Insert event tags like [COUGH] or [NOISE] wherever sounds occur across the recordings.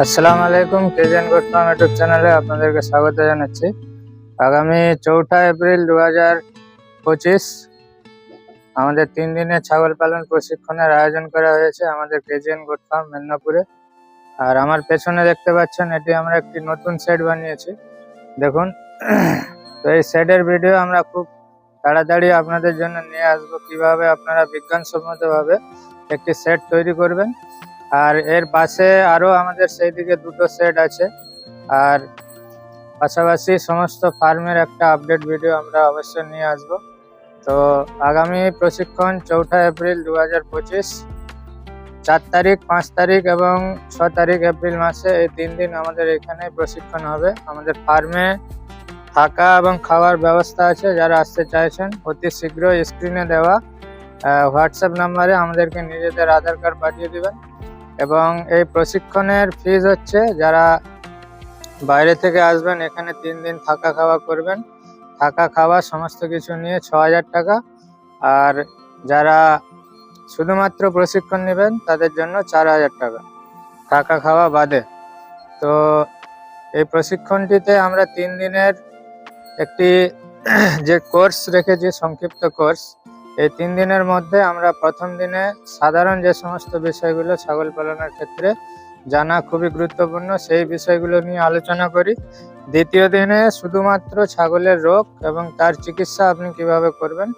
আসসালামু আলাইকুম কেজেন goat farm YouTube চ্যানেলে আপনাদেরকে স্বাগত জানাচ্ছি। আগামী চৌঠা এপ্রিল দু হাজার পঁচিশ, আমাদের তিন দিনের ছাগল পালন প্রশিক্ষণের আয়োজন করা হয়েছে আমাদের কেজিএন গোট ফার্ম মেদিনীপুরে। আর আমার পেছনে দেখতে পাচ্ছেন, এটি আমরা একটি নতুন সেট বানিয়েছি। দেখুন, তো এই সেটের ভিডিও আমরা খুব তাড়াতাড়ি আপনাদের জন্য নিয়ে আসব। কীভাবে আপনারা বিজ্ঞানসম্মতভাবে একটি সেট তৈরি করবেন আর এর পাশে আরও আমাদের সেই দিকে দুটো সেট আছে। আর পাশাপাশি সমস্ত ফার্মের একটা আপডেট ভিডিও আমরা অবশ্যই নিয়ে আসব। তো আগামী প্রশিক্ষণ চৌঠা এপ্রিল দু হাজার পঁচিশ। চার তারিখ, পাঁচ তারিখ এবং ছ তারিখ এপ্রিল মাসে এই তিন দিন আমাদের এখানে প্রশিক্ষণ হবে। আমাদের ফার্মে থাকা এবং খাওয়ার ব্যবস্থা আছে, যারা আসতে চাইছেন, অতি শীঘ্র স্ক্রিনে দেওয়া। হোয়াটসঅ্যাপ নাম্বারে আমাদেরকে নিজেদের আধার কার্ড পাঠিয়ে দিবেন। এবং এই প্রশিক্ষণের ফিজ হচ্ছে যারা বাইরে থেকে আসবেন, এখানে তিন দিন থাকা খাওয়া করবেন। থাকা খাওয়া সমস্ত কিছু নিয়ে ছ হাজার টাকা। আর যারা শুধুমাত্র প্রশিক্ষণ নেবেন, তাদের জন্য চার হাজার টাকা। থাকা খাওয়া বাদে। তো এই প্রশিক্ষণটিতে আমরা তিন দিনের একটি যে কোর্স রেখেছি, সংক্ষিপ্ত কোর্স এই তিন দিনের মধ্যে আমরা প্রথম দিনে সাধারণ যে সমস্ত বিষয়গুলো ছাগল পালনের ক্ষেত্রে জানা খুবই গুরুত্বপূর্ণ, সেই বিষয়গুলো নিয়ে আলোচনা করি। দ্বিতীয় দিনে শুধুমাত্র ছাগলের রোগ এবং তার চিকিৎসা আপনি কীভাবে করবেন,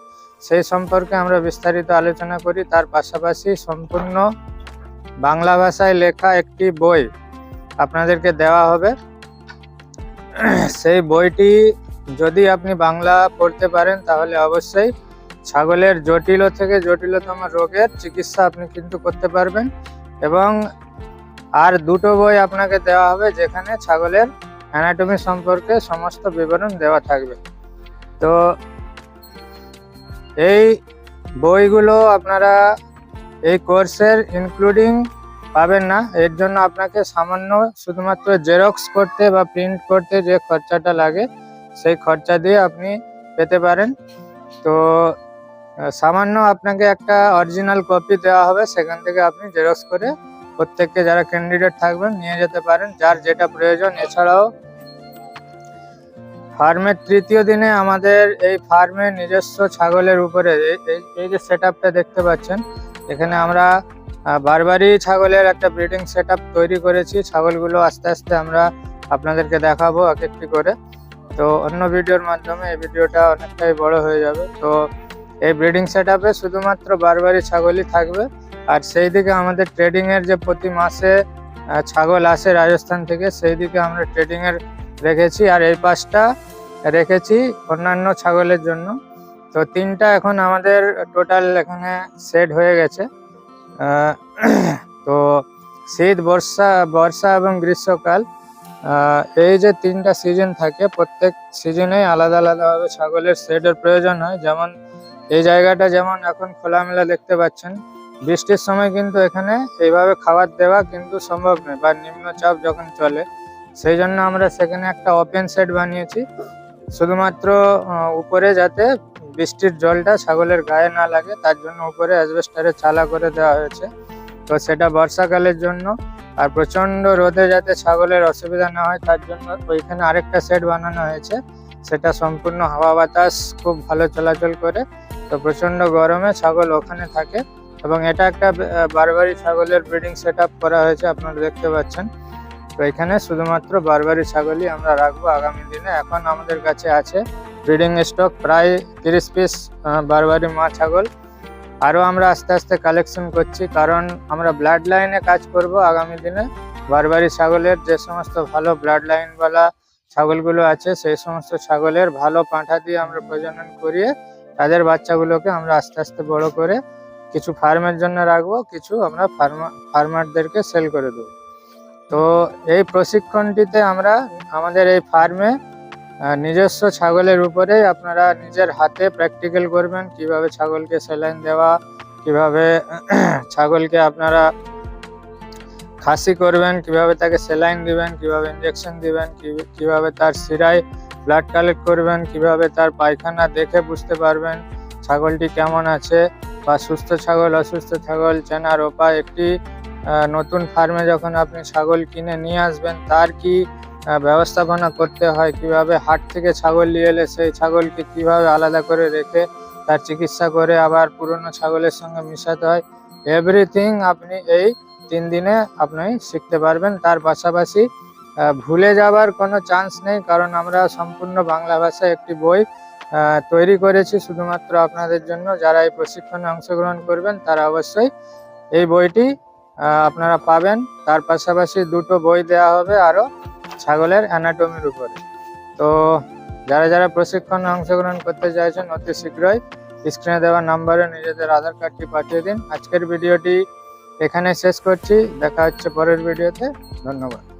সেই সম্পর্কে আমরা বিস্তারিত আলোচনা করি। তার পাশাপাশি সম্পূর্ণ বাংলা ভাষায় লেখা একটি বই আপনাদেরকে দেওয়া হবে। সেই বইটি যদি আপনি বাংলা পড়তে পারেন, তাহলে অবশ্যই ছাগলের জটিল থেকে জটিলতম রোগের চিকিৎসা আপনি কিন্তু করতে পারবেন এবং আর দুটো বই আপনাকে দেওয়া হবে যেখানে ছাগলের অ্যানাটমি সম্পর্কে সমস্ত বিবরণ দেওয়া থাকবে। তো এই বইগুলো আপনারা এই কোর্সের ইনক্লুডিং পাবেন না। এর জন্য আপনাকে সামান্য শুধুমাত্র জেরক্স করতে বা প্রিন্ট করতে যে খরচাটা লাগে, সেই খরচা দিয়ে আপনি পেতে পারেন। তো সামান্য আপনাকে একটা অরিজিনাল কপি দেওয়া হবে, সেখান থেকে আপনি জেরক্স করে প্রত্যেককে যারা ক্যান্ডিডেট থাকবেন নিয়ে যেতে পারেন, যার যেটা প্রয়োজন। এছাড়াও ফার্মের তৃতীয় দিনে আমাদের এই ফার্মের নিজস্ব ছাগলের উপরে, এই যে সেট দেখতে পাচ্ছেন, এখানে আমরা বারবারই ছাগলের একটা ব্রিডিং সেট তৈরি করেছি। ছাগলগুলো আস্তে আস্তে আমরা আপনাদেরকে দেখাবো এক একটি করে। তো অন্য ভিডিওর মাধ্যমে এই ভিডিওটা অনেকটাই বড় হয়ে যাবে। তো এই ব্রিডিং সেট শুধুমাত্র বারবারই ছাগলই থাকবে। আর সেই দিকে আমাদের ট্রেডিং এর যে প্রতি মাসে ছাগল আসে রাজস্থান থেকে, সেই দিকে আমরা ট্রেডিং এর রেখেছি। আর এই পাশটা রেখেছি অন্যান্য ছাগলের জন্য। তো তিনটা এখন আমাদের টোটাল এখানে সেট হয়ে গেছে। তো শীত, বর্ষা বর্ষা এবং গ্রীষ্মকাল এই যে তিনটা সিজন থাকে, প্রত্যেক সিজনে আলাদা আলাদাভাবে ছাগলের শেডের প্রয়োজন হয়। যেমন এই জায়গাটা যেমন এখন খোলামেলা দেখতে পাচ্ছেন, বৃষ্টির সময় কিন্তু এখানে এইভাবে খাবার দেওয়া কিন্তু সম্ভব নয় বা নিম্নচাপ যখন চলে, সেই জন্য আমরা সেখানে একটা ওপেন সেট বানিয়েছি। শুধুমাত্র উপরে যাতে বৃষ্টির জলটা ছাগলের গায়ে না লাগে, তার জন্য উপরে অ্যাজবেস্টারের চালা করে দেওয়া হয়েছে। তো সেটা বর্ষাকালের জন্য, আর প্রচণ্ড রোদে যাতে ছাগলের অসুবিধা না হয়, তার জন্য ওইখানে আরেকটা সেট বানানো হয়েছে। সেটা সম্পূর্ণ হাওয়া বাতাস, খুব ভালো চলাচল করে। তো প্রচণ্ড গরমে ছাগল ওখানে থাকে এবং এটা একটা বারবারি ছাগলের ব্রিডিং সেট করা হয়েছে, আপনারা দেখতে পাচ্ছেন। তো এখানে শুধুমাত্র বারবারি ছাগলই আমরা রাখব আগামী দিনে। এখন আমাদের কাছে আছে ব্রিডিং স্টক প্রায় তিরিশ পিস বারবারি মা ছাগল। আরও আমরা আস্তে আস্তে কালেকশন করছি, কারণ আমরা ব্লাড লাইনে কাজ করব আগামী দিনে। বারবারি ছাগলের যে সমস্ত ভালো ব্লাড লাইনওয়ালা ছাগলগুলো আছে, সেই সমস্ত ছাগলের ভালো পাঁঠা দিয়ে আমরা প্রজনন করিয়ে তাদের বাচ্চাগুলোকে আমরা আস্তে আস্তে বড় করে কিছু ফার্মের জন্য রাখব, কিছু আমরা ফার্মা ফার্মারদেরকে সেল করে দেবো। তো এই প্রশিক্ষণটিতে আমরা আমাদের এই ফার্মে নিজস্ব ছাগলের উপরেই আপনারা নিজের হাতে প্র্যাকটিক্যাল করবেন, কীভাবে ছাগলকে স্যালাইন দেওয়া, কীভাবে [CLEARS THROAT] ছাগলকে আপনারা খাসি করবেন, কীভাবে তাকে স্যালাইন দিবেন, কীভাবে ইঞ্জেকশন দিবেন কীভাবে তার শিরায় ব্লাড কালেক্ট করবেন, কীভাবে তার পায়খানা দেখে বুঝতে পারবেন ছাগলটি কেমন আছে বা সুস্থ ছাগল, অসুস্থ ছাগল চেনার উপায় একটি নতুন ফার্মে যখন আপনি ছাগল কিনে নিয়ে আসবেন, তার কি ব্যবস্থাপনা করতে হয়, কীভাবে হাট থেকে ছাগল নিয়ে এলে সেই ছাগলকে কীভাবে আলাদা করে রেখে তার চিকিৎসা করে আবার পুরনো ছাগলের সঙ্গে মিশাতে হয় এভরিথিং আপনি এই তিন দিনে আপনি শিখতে পারবেন। তার পাশাপাশি ভুলে যাবার কোনো চান্স নেই, কারণ আমরা সম্পূর্ণ বাংলা ভাষায় একটি বই তৈরি করেছি শুধুমাত্র আপনাদের জন্য। যারা এই প্রশিক্ষণে অংশগ্রহণ করবেন, তারা অবশ্যই এই বইটি আপনারা পাবেন। তার পাশাপাশি দুটো বই দেওয়া হবে আরও ছাগলের অ্যানাটমির উপরে। তো যারা যারা প্রশিক্ষণে অংশগ্রহণ করতে চাইছেন, অতি শীঘ্রই স্ক্রিনে দেওয়া নাম্বারে নিজেদের আধার কার্ডটি পাঠিয়ে দিন। আজকের ভিডিওটি এখানে শেষ করছি। দেখা হচ্ছে পরের ভিডিওতে। ধন্যবাদ।